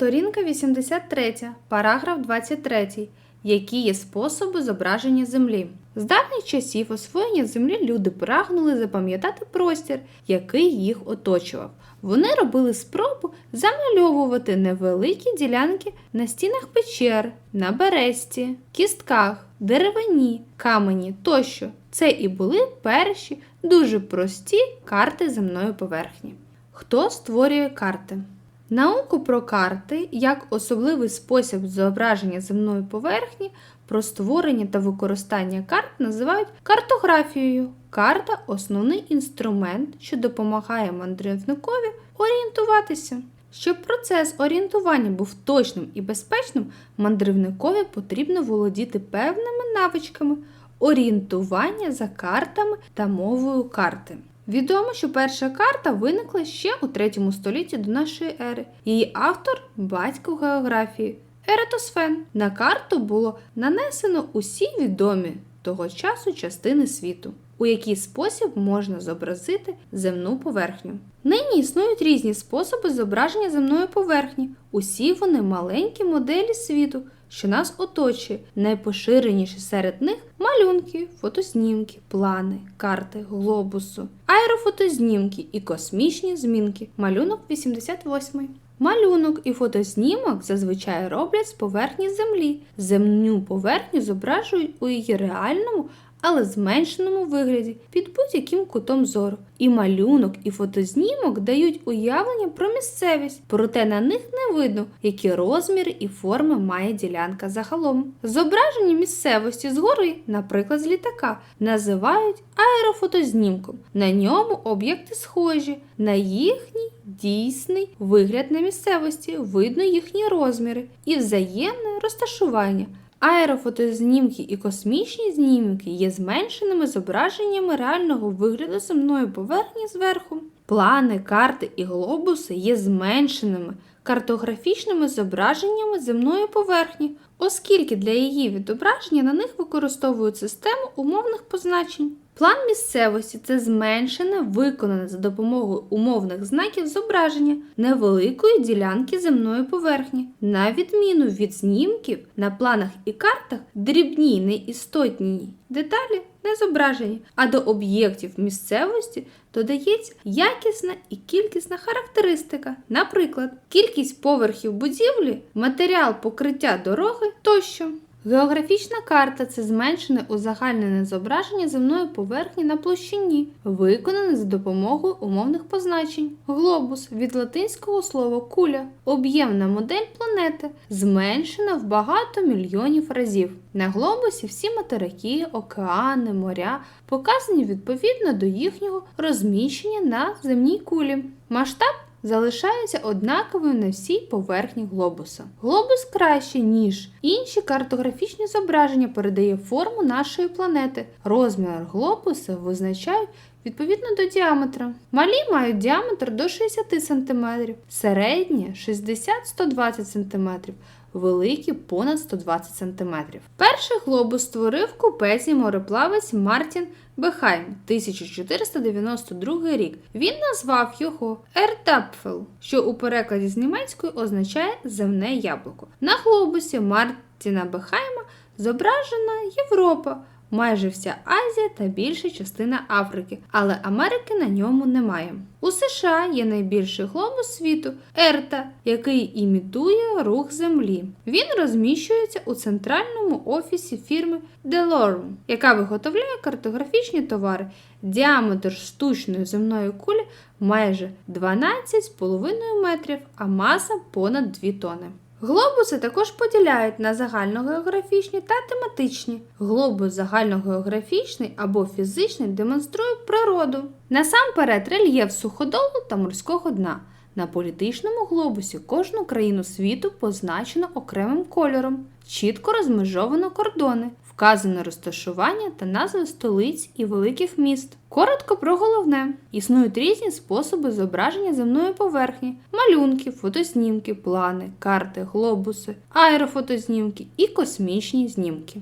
Сторінка 83, параграф 23. Які є способи зображення Землі? З давніх часів освоєння Землі люди прагнули запам'ятати простір, який їх оточував. Вони робили спробу замальовувати невеликі ділянки на стінах печер, на бересті, кістках, деревині, камені тощо. Це і були перші дуже прості карти земної поверхні. Хто створює карти? Науку про карти як особливий спосіб зображення земної поверхні, про створення та використання карт називають картографією. Карта основний інструмент, що допомагає мандрівникові орієнтуватися. Щоб процес орієнтування був точним і безпечним, мандрівникові потрібно володіти певними навичками орієнтування за картами та мовою карти. Відомо, що перша карта виникла ще у 3 столітті до нашої ери. Її автор батько географії Ератосфен. На карту було нанесено усі відомі того часу частини світу, у який спосіб можна зобразити земну поверхню. Нині існують різні способи зображення земної поверхні. Усі вони маленькі моделі світу, що нас оточує. Найпоширеніші серед них малюнки, фотознімки, плани, карти, глобусу, аерофотознімки і космічні змінки. Малюнок 88. Малюнок і фотознімок зазвичай роблять з поверхні землі. Земну поверхню зображують у її реальному, але зменшеному вигляді під будь-яким кутом зору. І малюнок, і фотознімок дають уявлення про місцевість, проте на них не видно, які розміри і форми має ділянка загалом. Зображення місцевості згори, наприклад, з літака, називають аерофотознімком. На ньому об'єкти схожі на їхній дійсний вигляд на місцевості, видно їхні розміри і взаємне розташування. Аерофотознімки і космічні знімки є зменшеними зображеннями реального вигляду земної поверхні зверху. Плани, карти і глобуси є зменшеними картографічними зображеннями земної поверхні, оскільки для її відображення на них використовують систему умовних позначень. План місцевості це зменшене, виконане за допомогою умовних знаків зображення невеликої ділянки земної поверхні. На відміну від знімків, на планах і картах дрібні неістотні деталі не зображені, а до об'єктів місцевості додається якісна і кількісна характеристика, наприклад, кількість поверхів будівлі, матеріал покриття дороги тощо. Географічна карта це зменшене узагальнене зображення земної поверхні на площині, виконане за допомогою умовних позначень. Глобус від латинського слова куля, об'ємна модель планети, зменшена в багато мільйонів разів. На глобусі всі материки, океани, моря показані відповідно до їхнього розміщення на земній кулі. Масштаб залишається однаковою на всій поверхні глобуса. Глобус краще, ніж інші картографічні зображення передає форму нашої планети. Розмір глобуса визначають відповідно до діаметра. Малі мають діаметр до 60 см, середні 60-120 см. Великі понад 120 см. Перший глобус створив купець і мореплавець Мартін Бехайм 1492 рік. Він назвав його Ертапфел, що у перекладі з німецької означає земне яблуко. На глобусі Мартіна Бехайма зображена Європа. Майже вся Азія та більша частина Африки, але Америки на ньому немає. У США є найбільший глобус світу Ерта, який імітує рух Землі. Він розміщується у центральному офісі фірми DeLorme, яка виготовляє картографічні товари. Діаметр штучної земної кулі майже 12,5 метрів, а маса понад 2 тони. Глобуси також поділяють на загальногеографічні та тематичні. Глобус загальногеографічний або фізичний демонструє природу. Насамперед рельєф суходолу та морського дна. На політичному глобусі кожну країну світу позначено окремим кольором, чітко розмежовано кордони, вказане розташування та назви столиць і великих міст. Коротко про головне: існують різні способи зображення земної поверхні: малюнки, фотознімки, плани, карти, глобуси, аерофотознімки і космічні знімки.